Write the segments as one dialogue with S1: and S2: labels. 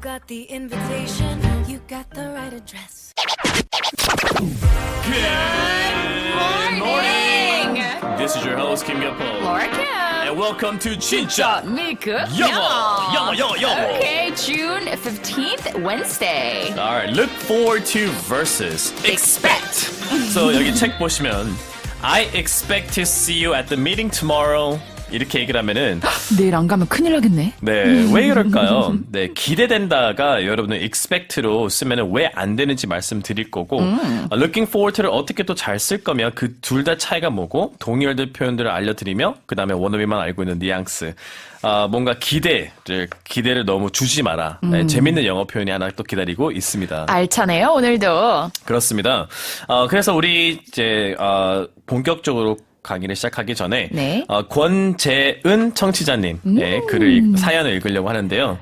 S1: got the invitation, you got the right address.
S2: Good morning.
S3: This is your host Kim Gyepo.
S2: Laura Kim.
S3: And welcome to 진짜
S2: 미크
S3: 영어, 영어, 영어, 영어.
S2: Okay, June 15th, Wednesday.
S3: All right, look forward to versus expect. so 여기 책 보시면 I expect to see you at the meeting tomorrow. 이렇게 얘기를 하면은
S2: 내일 안 가면 큰일 나겠네.
S3: 네, 왜 이럴까요? 네, 기대된다가 여러분은 expect로 쓰면은 왜 안 되는지 말씀드릴 거고, 어, looking forward를 어떻게 또 잘 쓸 거면 그둘 다 차이가 뭐고, 동일들 표현들을 알려드리며, 그 다음에 원어민만 알고 있는 뉘앙스. 아, 뭔가 기대를, 기대를 너무 주지 마라. 네, 재밌는 영어 표현이 하나 또 기다리고 있습니다.
S2: 알차네요, 오늘도.
S3: 그렇습니다. 어, 그래서 우리 이제 어, 본격적으로 강의를 시작하기 전에
S2: 네.
S3: 어, 권재은 청취자님의 글을 읽- 사연을 읽으려고 하는데요.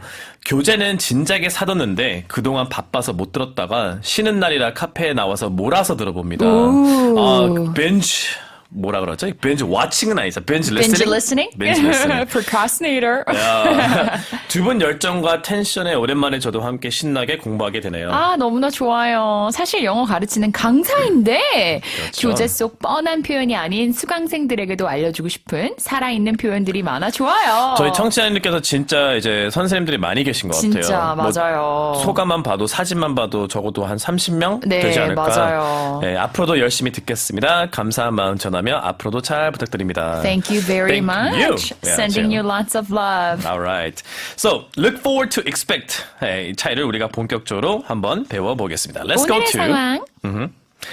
S3: 교재는 진작에 사뒀는데 그동안 바빠서 못 들었다가 쉬는 날이라 카페에 나와서 몰아서 들어봅니다. 어, 벤치 뭐라 그러죠? 벤치 와칭은 아니죠. 벤치 리스닝.
S2: listening?
S3: 벤치 리스닝.
S2: Procrastinator.
S3: 두분 열정과 텐션에 오랜만에 저도 함께 신나게 공부하게 되네요.
S2: 아, 너무나 좋아요. 사실 영어 가르치는 강사인데
S3: 그렇죠.
S2: 교재 속 뻔한 표현이 아닌 수강생들에게도 알려주고 싶은 살아있는 표현들이 많아 좋아요.
S3: 저희 청취자님께서 진짜 이제 선생님들이 많이 계신 것 같아요.
S2: 진짜
S3: 뭐
S2: 맞아요.
S3: 소감만 봐도 사진만 봐도 적어도 한 30명
S2: 네,
S3: 되지 않을까.
S2: 맞아요.
S3: 네, 앞으로도 열심히 듣겠습니다. 감사한 마음 전 하며 앞으로도 잘 부탁드립니다.
S2: Thank you very
S3: Thank
S2: much.
S3: you. Yeah,
S2: Sending you lots of love.
S3: Alright. So, look forward to expect. 네, 이 차이를 우리가 본격적으로 한번 배워보겠습니다. Let's go to
S2: 상황.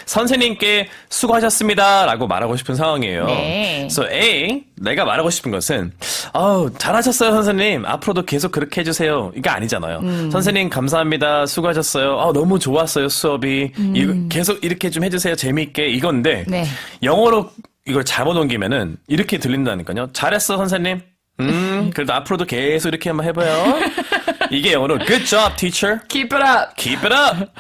S3: 선생님께 수고하셨습니다. 라고 말하고 싶은 상황이에요.
S2: 네.
S3: So A, 내가 말하고 싶은 것은, 어우, 잘하셨어요, 선생님. 앞으로도 계속 그렇게 해주세요. 이게 아니잖아요.
S2: 음.
S3: 선생님, 감사합니다. 수고하셨어요. 어, 너무 좋았어요, 수업이. 이거 계속 이렇게 좀 해주세요. 재미있게. 이건데,
S2: 네.
S3: 영어로 이걸 잘못 옮기면은, 이렇게 들린다니까요. 잘했어, 선생님. 음, 그래도 앞으로도 계속 이렇게 한번 해봐요. 이게 영어로 good job, teacher.
S2: Keep it up.
S3: Keep it up.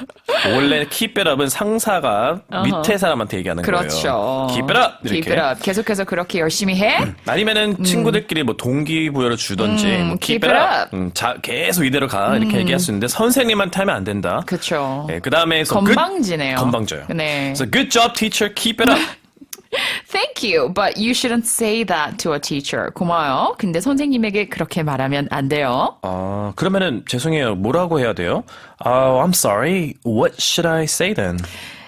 S3: 원래 keep it up은 상사가 밑에 사람한테 얘기하는
S2: 그렇죠.
S3: 거예요. Keep it up. 이렇게.
S2: Keep it up. 계속해서 그렇게 열심히 해.
S3: 아니면은 친구들끼리 뭐 동기부여를 주던지
S2: 음,
S3: 뭐
S2: keep
S3: keep, it up. 음, 자, 계속 이대로 가 이렇게 얘기할 수 있는데 선생님한테 하면 안 된다.
S2: 그쵸.
S3: 네, 그 다음에
S2: 건방지네요.
S3: 건방져요.
S2: 네.
S3: So good job, teacher. Keep it up.
S2: Thank you, but you shouldn't say that to a teacher. 고마워요. 근데 선생님에게 그렇게 말하면 안 돼요.
S3: 아, 그러면은 죄송해요. 뭐라고 해야 돼요? 아, I'm sorry. What should I say then?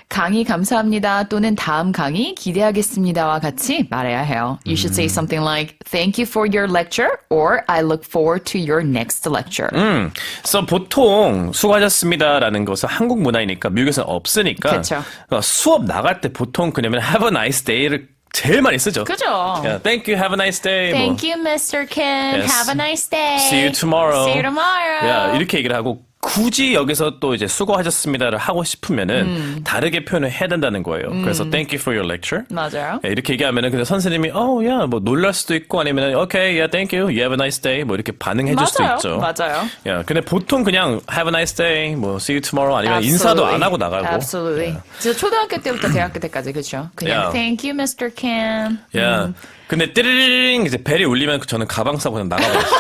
S2: 강의 감사합니다 또는 다음 강의 기대하겠습니다와 같이 말해야 해요. You should say something like Thank you for your lecture or I look forward to your next lecture.
S3: 음, 그래서 보통 수고하셨습니다라는 것은 한국 문화이니까 미국에서는 없으니까
S2: 그쵸.
S3: 그러니까 수업 나갈 때 보통 그냐면 have a nice day를 제일 많이 쓰죠.
S2: 그죠?
S3: Yeah, thank you, have a nice day. 뭐.
S2: Thank you, Mr. Kim.
S3: Yes.
S2: Have a nice day.
S3: See you tomorrow.
S2: See you tomorrow.
S3: 야, 이렇게 얘기를 하고 굳이 여기서 또 이제 수고하셨습니다를 하고 싶으면은
S2: 음.
S3: 다르게 표현을 해야 된다는 거예요. 그래서 thank you for your lecture.
S2: 맞아요.
S3: 예, 이렇게 얘기하면은 근데 선생님이 어, 야, 뭐 놀랄 수도 있고 아니면은 okay, yeah, thank you, you have a nice day 뭐 이렇게 반응해 줄 수도
S2: 맞아요.
S3: 있죠.
S2: 맞아요.
S3: 야, 근데 보통 그냥 have a nice day, 뭐 see you tomorrow 아니면 인사도 안 하고 나가고.
S2: Absolutely. 진짜 초등학교 때부터 대학교 때까지 그렇죠. 그냥
S3: Yeah.
S2: Thank you, Mr. Kim.
S3: 야, 근데 띠리링 이제 벨이 울리면 저는 가방 싸고 그냥 나가버렸어.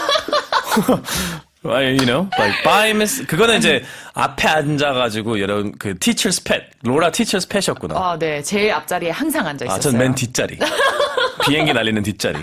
S3: Right, you know, like bye, miss. 그거는 이제 앞에 앉아가지고 여러분 그 teacher's pet, 로라 teacher's pet이었구나.
S2: 아, 네. 제일 앞자리에 항상 앉아
S3: 아,
S2: 있었어요.
S3: 전맨 뒷자리. 비행기 날리는 뒷자리.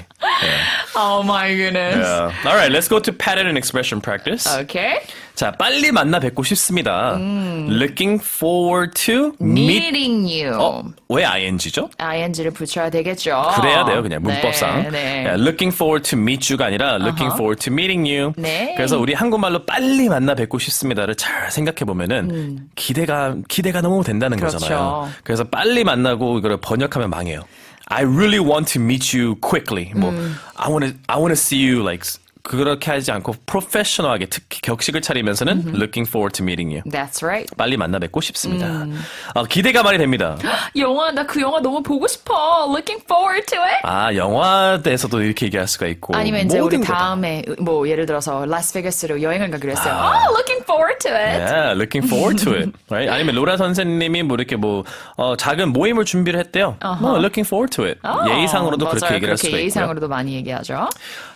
S2: Oh my goodness.
S3: Yeah. Alright, let's go to pattern and expression practice.
S2: Okay.
S3: 자, 빨리 만나 뵙고 싶습니다. Looking forward to meet.
S2: Meeting you.
S3: 어, 왜 ing죠?
S2: ing를 붙여야 되겠죠.
S3: 그래야 돼요, 그냥 문법상.
S2: 네, 네.
S3: 야, looking forward to meet you가 아니라 looking forward to meeting you.
S2: 네.
S3: 그래서 우리 한국말로 빨리 만나 뵙고 싶습니다를 잘 생각해 보면은 기대가 기대가 너무 된다는
S2: 음. 그렇죠.
S3: 거잖아요. 그래서 빨리 만나고 이거를 번역하면 망해요. I really want to meet you quickly. 뭐
S2: 음.
S3: I want to I want to see you like 그렇게 하지 않고 프로페셔널하게 특히 격식을 차리면서는 looking forward to meeting you.
S2: That's right.
S3: 빨리 만나 뵙고 싶습니다.
S2: 음.
S3: 어, 기대가 많이 됩니다.
S2: 영화 나 그 영화 너무 보고 싶어. Looking forward to it.
S3: 아, 영화에서도 이렇게 얘기할 수가 있고.
S2: 아니면 이제 우리
S3: 거다.
S2: 다음에 뭐 예를 들어서 라스베가스로 여행을 가기로 했어요. Oh, looking forward to it.
S3: Yeah, looking forward to it. Right? 아니면 로라 선생님이 뭐 이렇게 뭐 어, 작은 모임을 준비를 했대요. 뭐 looking forward to it.
S2: 어,
S3: 예의상으로도
S2: 맞아요.
S3: 그렇게 얘기를 할
S2: 그렇게
S3: 수가 있고요.
S2: 예의상으로도 많이 얘기하죠.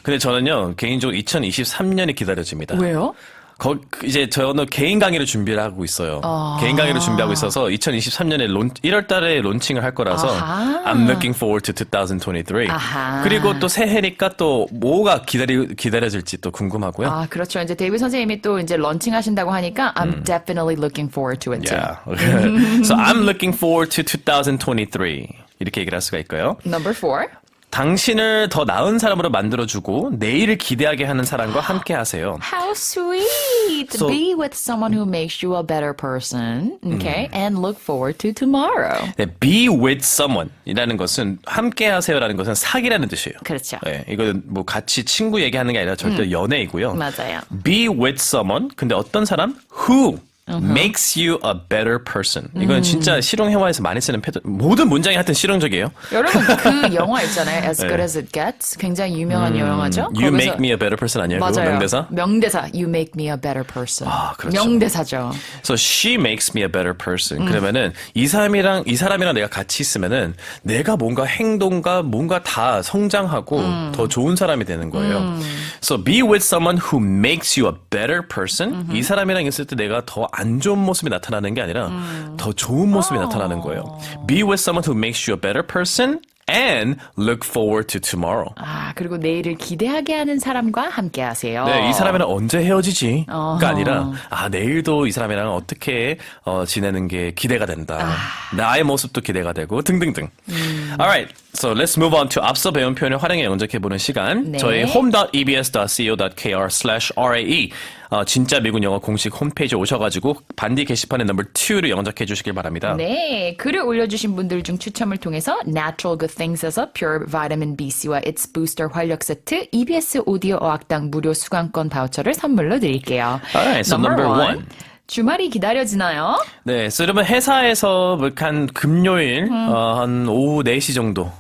S3: 근데 저는요 개인 적으로 2023년이 기다려집니다.
S2: 왜요?
S3: 거, 그 이제 저는 개인 강의를 준비를 하고 있어요. 개인 강의를 준비하고 있어서 2023년에 론, 1월 달에 론칭을 할 거라서
S2: 아하.
S3: I'm looking forward to 2023.
S2: 아하.
S3: 그리고 또 새해니까 또 뭐가 기다리, 기다려질지 또 궁금하고요.
S2: 아, 그렇죠. 이제 데이비 선생님이 또 이제 런칭 하신다고 하니까 I'm definitely looking forward to it.
S3: Yeah. so I'm looking forward to 2023. 이렇게 얘기를 할 수가 있고요.
S2: Number four.
S3: 당신을 더 나은 사람으로 만들어주고 내일을 기대하게 하는 사람과 함께 하세요.
S2: How sweet
S3: So-
S2: be with someone who makes you a better person, okay, and look forward to tomorrow.
S3: 네, be with someone 이라는 것은 함께 하세요라는 것은 사귀라는 뜻이에요.
S2: 그렇죠.
S3: 네, 이거는 뭐 같이 친구 얘기하는 게 아니라 절대 연애이고요.
S2: 맞아요.
S3: Be with someone. 근데 어떤 사람? Who makes you a better person. 이건
S2: 음.
S3: 진짜 실용회화에서 많이 쓰는 패턴. 모든 문장이 하여튼 실용적이에요.
S2: 여러분 그 영화 있잖아요. As Good as It Gets. 굉장히 유명한 영화죠.
S3: You make me a better person 아니에요?
S2: 맞아요.
S3: 명대사?
S2: 명대사. You make me a better person.
S3: 아, 그렇죠.
S2: 명대사죠.
S3: So she makes me a better
S2: 음.
S3: person. 그러면은 이 사람이랑 이 사람이랑 내가 같이 있으면은 내가 뭔가 행동과 뭔가 다 성장하고
S2: 음.
S3: 더 좋은 사람이 되는 거예요. So be with someone who makes you a better person. 이 사람이랑 있을 때 내가 더안 좋은 모습이 나타나는 게 아니라
S2: 음.
S3: 더 좋은 모습이
S2: 어.
S3: 나타나는 거예요. Be with someone who makes you a better person and look forward to tomorrow.
S2: 아, 그리고 내일을 기대하게 하는 사람과 함께 하세요.
S3: 네, 이 사람이랑 언제 헤어지지?가
S2: 어허.
S3: 아니라 아 내일도 이 사람이랑 어떻게 어, 지내는 게 기대가 된다.
S2: 아.
S3: 나의 모습도 기대가 되고 등등등.
S2: 음.
S3: Alright, so let's move on to 앞서 배운 표현을 활용해 연적해 보는 시간.
S2: 네.
S3: 저희 home.ebs.co.kr/rae 어, 진짜 미국 영어 공식 홈페이지 오셔가지고 반디 게시판에 넘버 2를 영작해 주시길 바랍니다.
S2: 네, 글을 올려주신 분들 중 추첨을 통해서 Natural Good Things에서 Pure Vitamin BC와 Its Booster 활력 세트, EBS 오디오 어학당 무료 수강권 바우처를 선물로 드릴게요.
S3: Alright, so number one.
S2: 주말이 기다려지나요?
S3: 네, 여러분 회사에서 뭐한 금요일
S2: 음.
S3: 어, 한 오후 4시 정도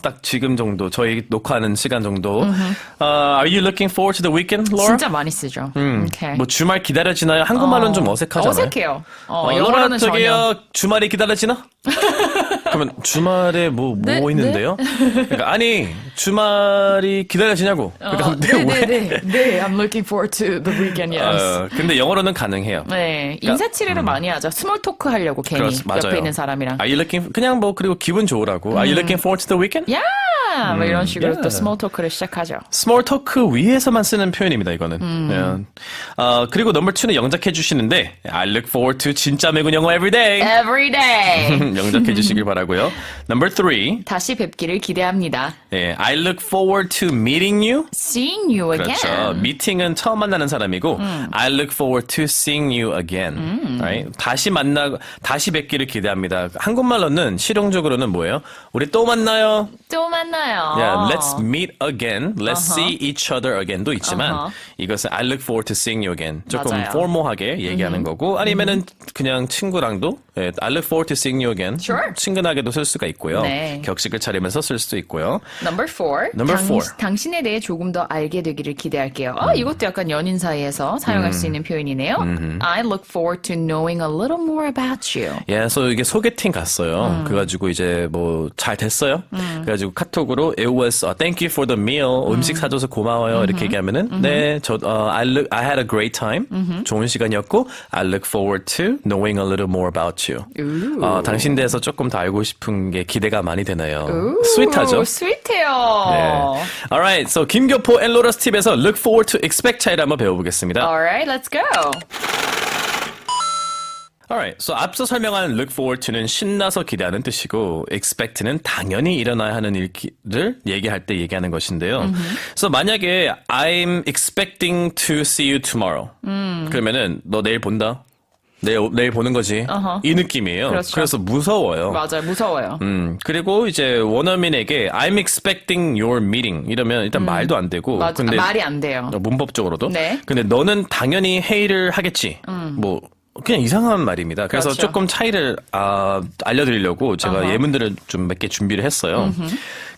S3: 딱 지금 정도 저희 녹화하는 시간 정도 어, Are you looking forward to the weekend, Laura?
S2: 진짜 많이 쓰죠. 오케이.
S3: 뭐 주말 기다려지나요? 한국말로는 좀 어색하잖아요.
S2: 어색해요. 어,
S3: 어,
S2: 영어로는
S3: Laura, 저기요. 주말이 기다려지나? 그러면 주말에 뭐뭐
S2: 네,
S3: 있는데요? 그러니까 아니 주말이 기다려지냐고. 그러니까
S2: 어,
S3: 근데
S2: 네,
S3: 왜?
S2: 네, 네, 네. I'm looking forward to the weekend, yes.
S3: 어, 근데 영어로는 가능해요.
S2: 네, 인사치레를 많이 하죠. 스몰 토크 하려고 괜히
S3: 그렇- 맞아요.
S2: 옆에 있는 사람이랑.
S3: Are you looking 그냥 뭐 그리고 기분 좋으라고. Are you looking forward to the weekend?
S2: 야, 뭐 이런 식으로
S3: yeah.
S2: 또 스몰 토크를 시작하죠.
S3: 스몰 토크 위에서만 쓰는 표현입니다, 이거는. 네. 어, 그리고 넘버 2는 영작해 주시는데 I look forward to 진짜 매군 영어 every day.
S2: Every day.
S3: 영작해 주시길 바라고요. 넘버 3.
S2: 다시 뵙기를 기대합니다.
S3: 네, I look forward to meeting you.
S2: Seeing you again.
S3: 그렇죠. 미팅은 처음 만나는 사람이고 I look forward to seeing you again. Right? 다시 만나 다시 뵙기를 기대합니다. 한국말로는 실용적으로는 뭐예요? 우리 또 만나요.
S2: 또 만나요.
S3: Yeah, let's meet again. Let's see each other again도 있지만
S2: 어허.
S3: 이것은 I look forward to seeing you again. 조금
S2: 맞아요.
S3: formal하게 얘기하는 거고 아니면은 그냥 친구랑도 예, I look forward to seeing you again.
S2: Sure.
S3: 친근하게도 쓸 수가 있고요.
S2: 네.
S3: 격식을 차리면서 쓸 수도 있고요.
S2: Number four.
S3: Number
S2: 당,
S3: four.
S2: 당신에 대해 조금 더 알게 되기를 기대할게요.
S3: 음.
S2: 아, 이것도 약간 연인 사이에서 사용할 수 있는 표현이네요. I look forward to knowing a little more about you.
S3: 예, 그래서 이게 소개팅 갔어요.
S2: 음.
S3: 그래가지고 이제 뭐 잘 됐어요. 그래가지고 카톡으로 it was uh, thank you for the meal.
S2: 음.
S3: 음식 사줘서 고마워요. 이렇게 얘기하면은 네, 저 uh, I look I had a great time. 좋은 시간이었고 I look forward to knowing a little more about you. 어, 당신 대해서 조금 더 알고 싶은 게 기대가 많이 되네요. 스윗하죠.
S2: 오, 스윗 해요.
S3: 네. Alright, so 김교포 앤로라 스팁에서 look forward to expect 차이를 한번 배워보겠습니다.
S2: Alright, let's go.
S3: Alright, so 앞서 설명한 look forward to는 신나서 기대하는 뜻이고 expect는 당연히 일어나야 하는 일을 얘기할 때 얘기하는 것인데요. So 만약에 I'm expecting to see you tomorrow. 그러면은 너 내일 본다. 내일 내일 보는 거지.
S2: 어허.
S3: 이 느낌이에요.
S2: 그렇죠.
S3: 그래서 무서워요.
S2: 맞아요, 무서워요.
S3: 음, 그리고 이제 원어민에게 I'm expecting your meeting 이러면 일단 말도 안 되고
S2: 맞아, 말이 안 돼요.
S3: 어, 문법적으로도.
S2: 네.
S3: 근데 너는 당연히 회의를 하겠지. 뭐 그냥 이상한 말입니다. 그래서
S2: 그렇죠.
S3: 조금 차이를 아, 알려드리려고 제가
S2: 어허.
S3: 예문들을 좀 몇 개 준비를 했어요.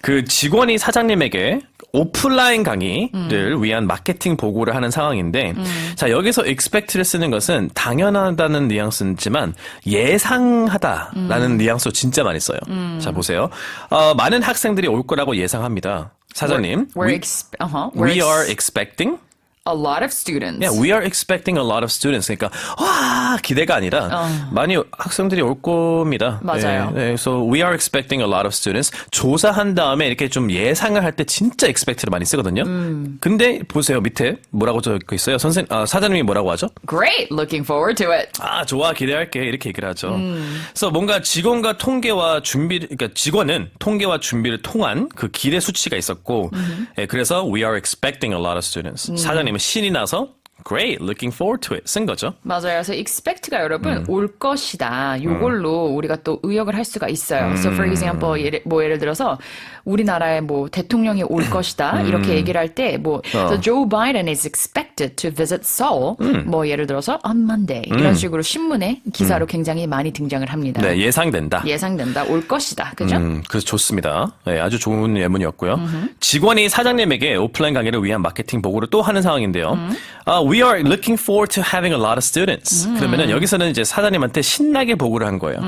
S3: 그 직원이 사장님에게 오프라인 강의를
S2: 음.
S3: 위한 마케팅 보고를 하는 상황인데, 자 여기서 expect를 쓰는 것은 당연하다는 뉘앙스지만 예상하다라는
S2: 음.
S3: 뉘앙스로 진짜 많이 써요. 자 보세요. 어, 많은 학생들이 올 거라고 예상합니다. 사장님,
S2: We're
S3: we,
S2: ex- uh-huh, we're
S3: we are expecting
S2: a lot of students.
S3: Yeah, we are expecting a lot of students. 그러니까 와 기대가 아니라 많이 학생들이 올 겁니다.
S2: 어. 맞아요.
S3: 네, 네, so we are expecting a lot of students. 조사한 다음에 이렇게 좀 예상을 할 때 진짜 expect를 많이 쓰거든요.
S2: 음.
S3: 근데 보세요 밑에 뭐라고 적혀 있어요? 선생 아, 사장님이 뭐라고 하죠?
S2: Great, looking forward to it.
S3: 아 좋아 기대할게 이렇게 얘기를 하죠.
S2: 음.
S3: 그래서 뭔가 직원과 통계와 준비 그러니까 직원은 통계와 준비를 통한 그 기대 수치가 있었고 예, 그래서 we are expecting a lot of students.
S2: 음.
S3: 사장님 은 신이 나서 great looking forward to it 쓴 거죠.
S2: 맞아요. 그래서 expect가
S3: 음.
S2: 여러분 올 것이다. 요걸로 우리가 또 의역을 할 수가 있어요. So for
S3: 음.
S2: example, 예를, 뭐 예를 들어서 우리나라의 뭐 대통령이 올 것이다. 이렇게 얘기를 할 때뭐
S3: 음. 어.
S2: so Joe Biden is expected to visit Seoul.
S3: 음.
S2: 뭐 예를 들어서 on Monday 이런 식으로 신문에 기사로 굉장히 많이 등장을 합니다.
S3: 네 예상된다.
S2: 예상된다. 올 것이다. 그죠?
S3: 음, 그래서 좋습니다. 네, 아주 좋은 예문이었고요. 직원이 사장님에게 오프라인 강의를 위한 마케팅 보고를 또 하는 상황인데요. 아, we are looking forward to having a lot of students. 그러면은 여기서는 이제 사장님한테 신나게 보고를 한 거예요.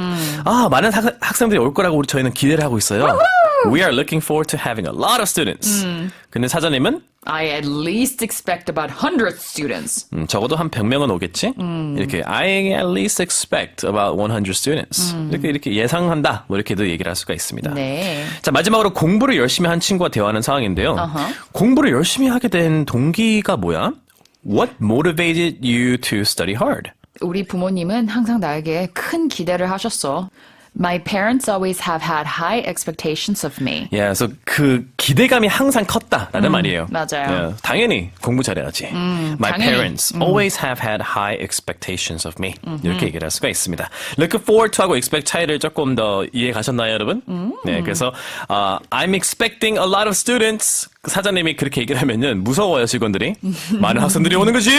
S3: 아, 많은 학, 학생들이 올 거라고 우리 저희는 기대를 하고 있어요. We are looking forward to having a lot of students. 근데 사장님은
S2: I at least expect about 100 students.
S3: 음, 적어도 한 100명은 오겠지? 이렇게 I at least expect about 100 students. 이렇게 이렇게 예상한다. 뭐 이렇게도 얘기를 할 수가 있습니다.
S2: 네.
S3: 자, 마지막으로 공부를 열심히 한 친구와 대화하는 상황인데요.
S2: 어허.
S3: 공부를 열심히 하게 된 동기가 뭐야? What motivated you to study hard?
S2: 우리 부모님은 항상 나에게 큰 기대를 하셨어. My parents always have had high expectations of me.
S3: 예, 그래서 그 기대감이 항상 컸다라는 말이에요.
S2: 맞아요.
S3: 예, 당연히 공부 잘해야지. My
S2: 당연히.
S3: parents always have had high expectations of me. 이렇게 얘기를 할 수가 있습니다. Look forward to하고 expect 차이를 조금 더 이해 가셨나요, 여러분? 네, 그래서 어, I'm expecting a lot of students. 그 사장님이 그렇게 얘기를 하면은 무서워요, 직원들이. 많은 학생들이 오는 거지.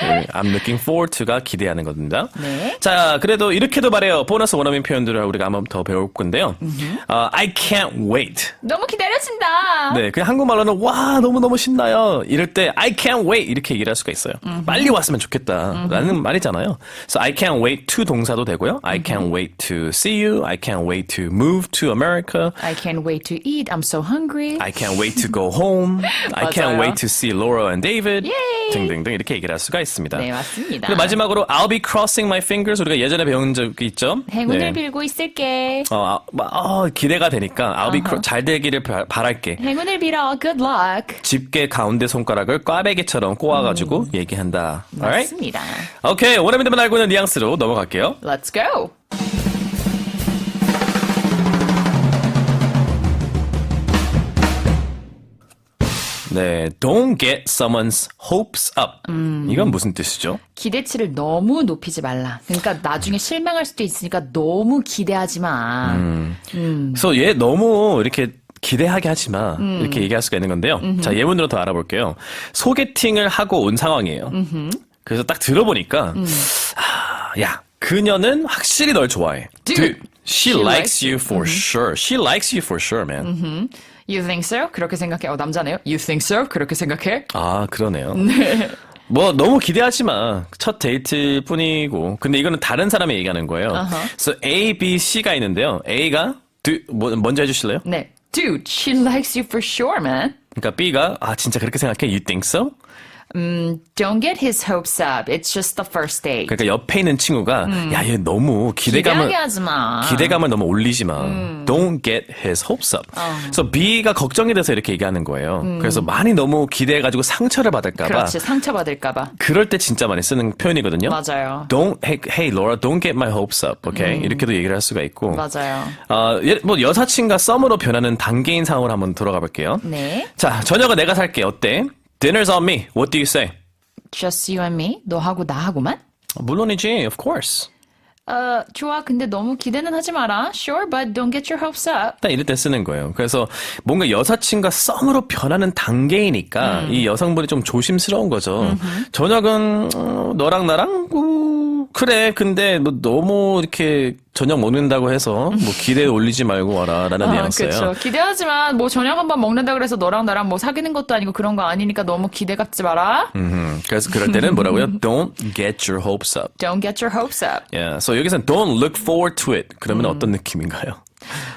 S3: 네, I'm looking forward to가 기대하는 겁니다.
S2: 네.
S3: 자, 그래도 이렇게도 말해요. 보너스 원어민 표현들을 우리가 한번 더 배울 건데요. 어, I can't wait.
S2: 너무 기다려진다.
S3: 네, 그냥 한국말로는 와 너무 너무 신나요. 이럴 때 I can't wait 이렇게 얘기를 할 수가 있어요. 빨리 왔으면 좋겠다라는 말이잖아요. So I can't wait to 동사도 되고요. I can't wait to see you. I can't wait to move to America.
S2: I can't wait to eat. I'm so hungry.
S3: I can't wait to go home. I can't
S2: 맞아요.
S3: wait to see Laura and David.
S2: 예이.
S3: 등등등 이렇게 얘기를 할 수가 있 습니다.
S2: 네, 맞습니다.
S3: 그리고 마지막으로 I'll be crossing my fingers 우리가 예전에 배운 적이 있죠.
S2: 행운을
S3: 네.
S2: 빌고 있을게.
S3: 어, 아, 막, 어, 기대가 되니까 I'll be cro- 잘 되기를 바, 바랄게.
S2: 행운을 빌어. Good luck.
S3: 집게 가운데 손가락을 꽈배기처럼 꼬아가지고 얘기한다. Alright?
S2: 맞습니다.
S3: 오케이 원어민들만 알고 있는 뉘앙스로 넘어갈게요.
S2: Let's go.
S3: 네, don't get someone's hopes up. 이건 무슨 뜻이죠?
S2: 기대치를 너무 높이지 말라. 그러니까 나중에 실망할 수도 있으니까 너무 기대하지 마.
S3: 그래서 얘 너무 이렇게 기대하게 하지 마. 이렇게 얘기할 수가 있는 건데요. 자, 예문으로 더 알아볼게요. 소개팅을 하고 온 상황이에요. 그래서 딱 들어보니까, 아, 야, 그녀는 확실히 널 좋아해.
S2: Dude,
S3: she,
S2: she
S3: likes
S2: likes
S3: you for sure. She likes you for sure, man.
S2: You think so? 그렇게 생각해. 어, 남자네요. You think so? 그렇게 생각해?
S3: 아, 그러네요. 뭐 너무 기대하지 마. 첫 데이트일 뿐이고. 근데 이거는 다른 사람이 얘기하는 거예요. 그래서 A, B, C가 있는데요. A가 두, 뭐, 먼저 해주실래요?
S2: 네. Dude, she likes you for sure, man.
S3: 그러니까 B가 아 진짜 그렇게 생각해? You think so?
S2: Don't get his hopes up. It's just the first date.
S3: 그러니까 옆에 있는 친구가 야 얘 너무 기대감을
S2: 기대하게 하지 마.
S3: 기대감을 너무 올리지 마. Don't get his hopes up. 그래서 B가 걱정이 돼서 이렇게 얘기하는 거예요. 그래서 많이 너무 기대해가지고 상처를 받을까봐.
S2: 그렇지. 상처받을까봐.
S3: 그럴 때 진짜 많이 쓰는 표현이거든요.
S2: 맞아요.
S3: Don't hey, hey Laura, don't get my hopes up. 오케이 이렇게도 얘기를 할 수가 있고.
S2: 맞아요.
S3: 어, 예, 뭐 여사친과 썸으로 변하는 단계인 상황으로 한번 들어가 볼게요.
S2: 네.
S3: 자 저녁은 내가 살게 어때? Dinner's on me. What do you say?
S2: Just you and me? 너하고 나하고만?
S3: 물론이지, of course.
S2: 어, 좋아. 근데 너무 기대는 하지 마라. Sure, but don't get your hopes up.
S3: 딱 이럴 때 쓰는 거예요. 그래서 뭔가 여사친과 썸으로 변하는 단계이니까 이 여성분이 좀 조심스러운 거죠. 저녁은 어, 너랑 나랑 우, 그래. 근데 뭐 너무 이렇게 저녁 먹는다고 해서 뭐 기대 올리지 말고 와라라는
S2: 아,
S3: 뉘앙스예요.
S2: 그렇죠. 기대하지만 뭐 저녁 한 번 먹는다 그래서 너랑 나랑 뭐 사귀는 것도 아니고 그런 거 아니니까 너무 기대 갖지 마라.
S3: 음, 그래서 그럴 때는 뭐라고요? Don't get your hopes up.
S2: Don't get your hopes up.
S3: Yeah. So 여기서는 don't look forward to it. 그러면 어떤 느낌인가요?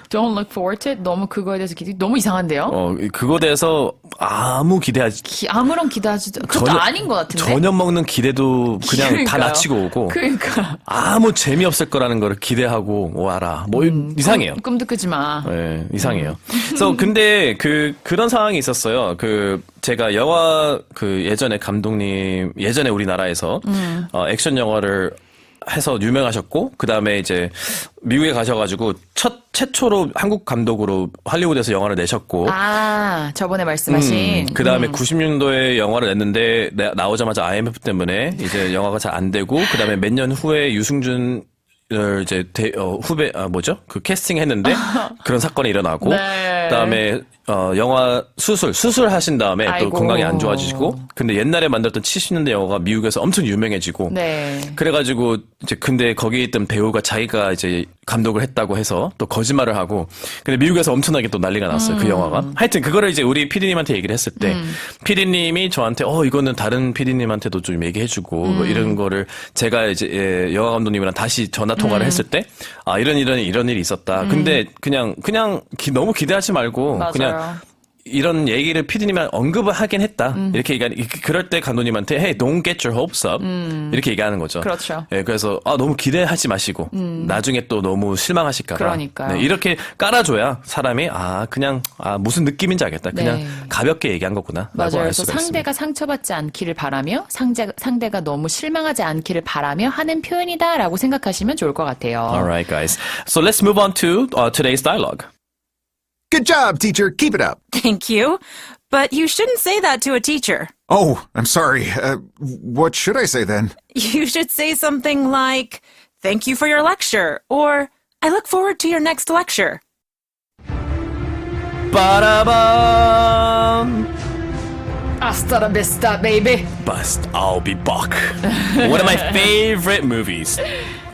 S2: Don't look forward to it. 너무 그거에 대해서 기대 너무 이상한데요?
S3: 어, 그거 대해서 아무 기대하지
S2: 기- 아무런 기대하지도 그것도
S3: 전혀-
S2: 아닌 것 같은데.
S3: 저녁 먹는 기대도 그냥 다
S2: 그러니까요.
S3: 낮추고 오고
S2: 그러니까
S3: 아무 재미 없을 거라는 거를 기대하고 와라. 뭐 이상해요.
S2: 꿈, 꿈도 꾸지 마.
S3: 네, 이상해요. 그래서 근데 그 그런 상황이 있었어요. 그 제가 영화 그 예전에 감독님 예전에 우리나라에서 어, 액션 영화를 해서 유명하셨고 그 다음에 이제 미국에 가셔가지고 첫 최초로 한국 감독으로 할리우드에서 영화를 내셨고.
S2: 아 저번에 말씀하신.
S3: 그 다음에 90년도에 영화를 냈는데 나- 나오자마자 IMF 때문에 이제 영화가 잘 안 되고 그 다음에 몇 년 후에 유승준 을 이제 대- 어, 후배 아 뭐죠? 그 캐스팅 했는데 그런 사건이 일어나고.
S2: 네.
S3: 그다음에 어 영화 수술 수술하신 다음에 또
S2: 아이고.
S3: 건강이 안 좋아지시고. 근데 옛날에 만들었던 70년대 영화가 미국에서 엄청 유명해지고.
S2: 네.
S3: 그래가지고 이제 근데 거기에 있던 배우가 자기가 이제 감독을 했다고 해서 또 거짓말을 하고. 근데 미국에서 엄청나게 또 난리가 났어요 그 영화가. 하여튼 그거를 이제 우리 PD님한테 얘기를 했을 때 PD님이 저한테 어 이거는 다른 PD님한테도 좀 얘기해주고 뭐 이런 거를 제가 이제 예, 영화 감독님이랑 다시 전화 통화를 했을 때 아 이런 이런 이런 일이 있었다. 근데 그냥 그냥 기- 너무 기대하지 말고
S2: 맞아요.
S3: 그냥 이런 얘기를 피디님한테 언급을 하긴 했다.
S2: 음.
S3: 이렇게 얘기하는, 그럴 때 감독님한테, hey, don't get your hopes up. 이렇게 얘기하는 거죠.
S2: 음. 그렇죠. 음.
S3: 예, 그래서, 아, 너무 기대하지 마시고, 나중에 또 너무 실망하실까 봐.
S2: 그러니까요.
S3: 네, 이렇게 깔아줘야 사람이, 아, 그냥, 아, 무슨 느낌인지 알겠다. 그냥
S2: 네.
S3: 가볍게 얘기한 거구나.
S2: 맞아요.
S3: 알
S2: 그래서
S3: 수가 있습니다.
S2: 상대가 상처받지 않기를 바라며 상대, 상대가 너무 실망하지 않기를 바라며 하는 표현이다라고 생각하시면 좋을 것 같아요.
S3: Alright, guys. So let's move on to uh, today's dialogue.
S4: Good job, teacher. Keep it up.
S1: Thank you. But you shouldn't say that to a teacher.
S4: Oh, I'm sorry. Uh, what should I say then?
S1: You should say something like, Thank you for your lecture, or I look forward to your next lecture.
S3: Ba-da-bum!
S2: Hasta la vista, baby.
S3: Bust, I'll be back. One of my favorite movies.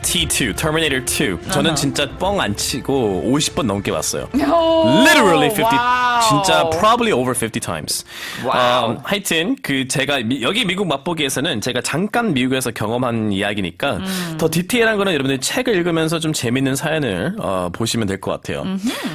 S3: T2, Terminator 2. 저는 진짜 뻥 안 치고 50번 넘게 봤어요. Literally 50,
S2: 와우.
S3: 진짜 probably over 50 times.
S2: 와우.
S3: 음, 하여튼 그 제가 미- 여기 미국 맛보기에서는 제가 잠깐 미국에서 경험한 이야기니까 더 디테일한 거는 여러분들이 책을 읽으면서 좀 재밌는 사연을 어, 보시면 될 것 같아요.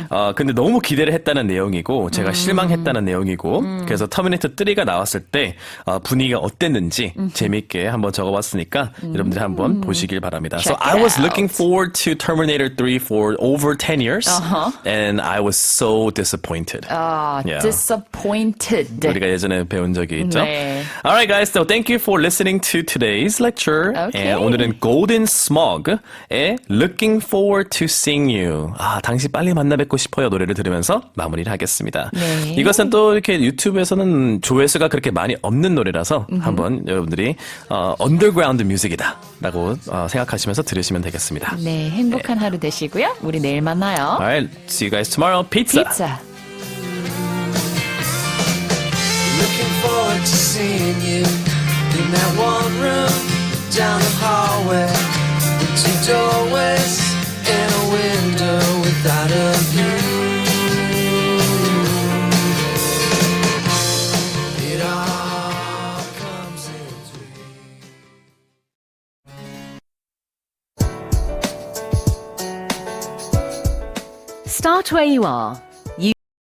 S3: 어, 근데 너무 기대를 했다는 내용이고 제가 실망했다는 내용이고 그래서 터미네이터 3가 나왔을 때 어, 분위기가 어땠는지 재밌게 한번 적어봤으니까 여러분들이 한번 보시길 바랍니다. So I was
S2: out.
S3: looking forward to Terminator 3 for over 10 years
S2: Uh-huh.
S3: and I was so disappointed.
S2: 아,
S3: Yeah.
S2: disappointed.
S3: 우리가 예전에 배운 적이 있죠.
S2: 네.
S3: Alright guys, so thank you for listening to today's lecture.
S2: Okay.
S3: 예, 오늘은 Golden Smog의 Looking Forward to Seeing You. 아, 당시 빨리 만나 뵙고 싶어요 노래를 들으면서 마무리를 하겠습니다.
S2: 네.
S3: 이것은 또 이렇게 유튜브에서는 조회수가 그렇게 많이 없는 노래라서 한번 여러분들이 어, 언더그라운드 뮤직이다라고 어, 생각하시면서 들으시면 되겠습니다.
S2: 네, 행복한 하루 되시고요. 우리 내일 만나요.
S3: Alright, see you guys tomorrow. Pizza.
S2: 피자.
S5: Looking forward to seeing you in that one room down the hallway with two doorways and a window without a view.
S6: Start where you are.